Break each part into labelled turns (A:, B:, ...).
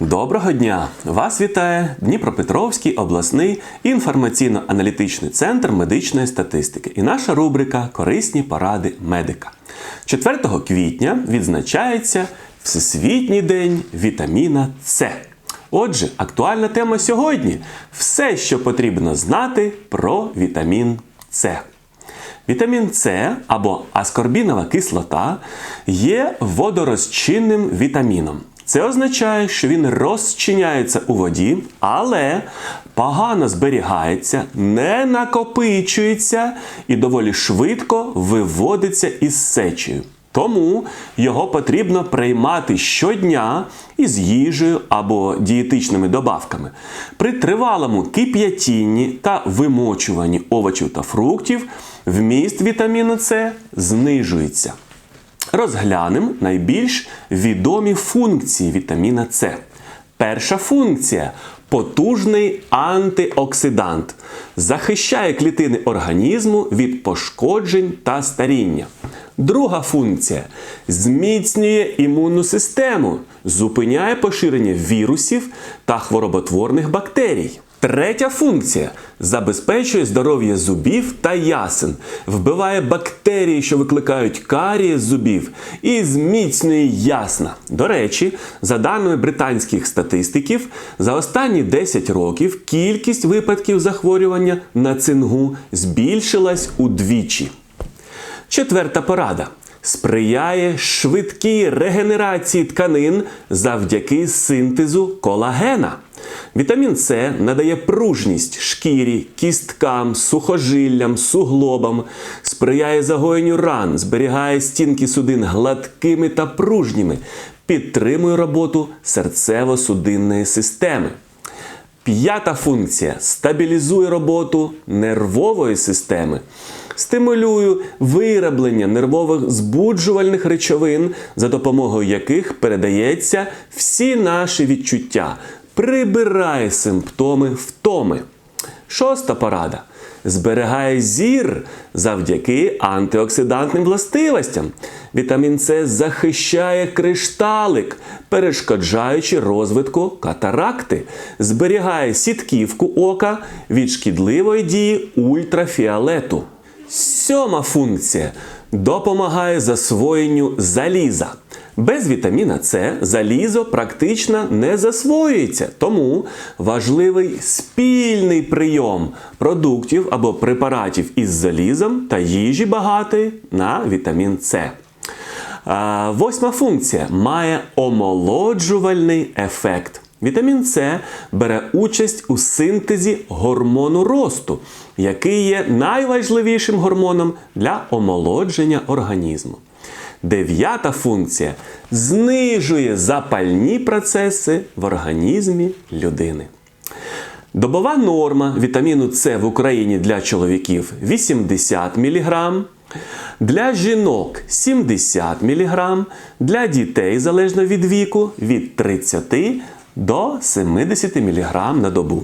A: Доброго дня! Вас вітає Дніпропетровський обласний інформаційно-аналітичний центр медичної статистики і наша рубрика Корисні поради медика. 4 квітня відзначається Всесвітній день вітаміна С. Отже, актуальна тема сьогодні все, що потрібно знати про вітамін С. Вітамін С або аскорбінова кислота є водорозчинним вітаміном. Це означає, що він розчиняється у воді, але погано зберігається, не накопичується і доволі швидко виводиться із сечею. Тому його потрібно приймати щодня із їжею або дієтичними добавками. При тривалому кип'ятінні та вимочуванні овочів та фруктів вміст вітаміну С знижується. Розглянемо найбільш відомі функції вітаміна С. Перша функція потужний антиоксидант. Захищає клітини організму від пошкоджень та старіння. Друга функція зміцнює імунну систему, зупиняє поширення вірусів та хвороботворних бактерій. Третя функція забезпечує здоров'я зубів та ясен, вбиває бактерії, що викликають карії з зубів, і зміцнює ясна. До речі, за даними британських статистиків, за останні 10 років кількість випадків захворювання на цингу збільшилась удвічі. Четверта порада. Сприяє швидкій регенерації тканин завдяки синтезу колагена. Вітамін С надає пружність шкірі, кісткам, сухожиллям, суглобам, сприяє загоєнню ран, зберігає стінки судин гладкими та пружніми, підтримує роботу серцево-судинної системи. П'ята функція стабілізує роботу нервової системи. Стимулює вироблення нервових збуджувальних речовин, за допомогою яких передається всі наші відчуття, прибирає симптоми втоми. Шоста порада. Зберігає зір завдяки антиоксидантним властивостям. Вітамін С захищає кришталик, перешкоджаючи розвитку катаракти, зберігає сітківку ока від шкідливої дії ультрафіолету. Сьома функція допомагає засвоєнню заліза. Без вітаміна С залізо практично не засвоюється, тому важливий спільний прийом продуктів або препаратів із залізом та їжі багатої на вітамін С. Восьма функція має омолоджувальний ефект. Вітамін С бере участь у синтезі гормону росту, який є найважливішим гормоном для омолодження організму. Дев'ята функція знижує запальні процеси в організмі людини. Добова норма вітаміну С в Україні для чоловіків 80 мг, для жінок 70 мг, для дітей залежно від віку від 30 до 70 мг на добу.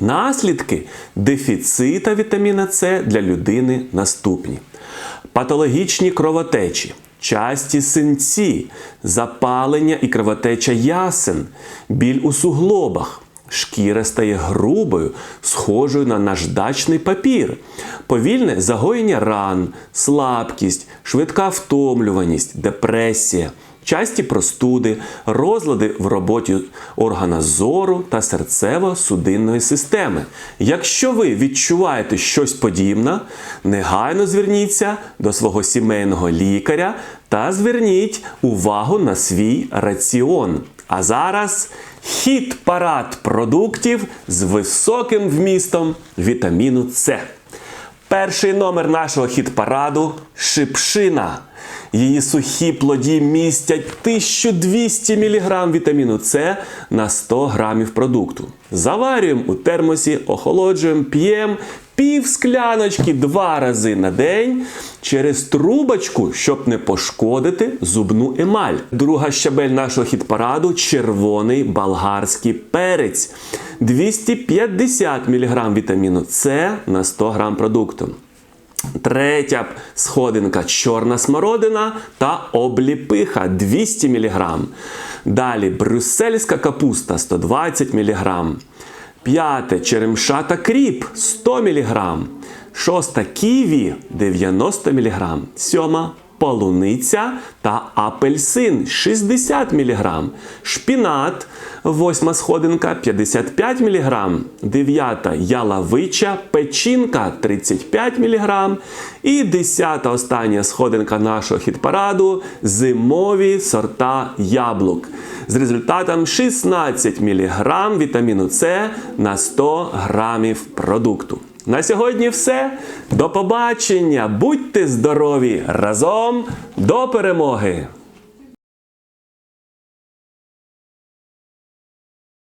A: Наслідки дефіцита вітаміна С для людини наступні: патологічні кровотечі, часті синці, запалення і кровотеча ясен, біль у суглобах. Шкіра стає грубою, схожою на наждачний папір, повільне загоєння ран, слабкість, швидка втомлюваність, депресія, часті простуди, розлади в роботі органа зору та серцево-судинної системи. Якщо ви відчуваєте щось подібне, негайно зверніться до свого сімейного лікаря та зверніть увагу на свій раціон. А зараз хіт парад продуктів з високим вмістом вітаміну С. Перший номер нашого хіт-параду шипшина. Її сухі плоді містять 1200 мг вітаміну С на 100 грамів продукту. Заварюємо у термосі, охолоджуємо, п'ємо пів скляночки два рази на день через трубочку, щоб не пошкодити зубну емаль. Друга щабель нашого хіт-параду червоний болгарський перець. 250 мг вітаміну С на 100 грам продукту. Третя сходинка чорна смородина та обліпиха 200 мг. Далі брюссельська капуста 120 мг. П'яте черемша та кріп 100 мг. Шоста ківі 90 мг. Сьома полуниця та апельсин 60 мг. Шпінат, восьма сходинка 55 мг. Дев'ята яловича, печінка 35 мг. І десята остання сходинка нашого хіт-параду зимові сорта яблук. З результатом 16 мг вітаміну С на 100 грамів продукту. На сьогодні все. До побачення! Будьте здорові! Разом до перемоги!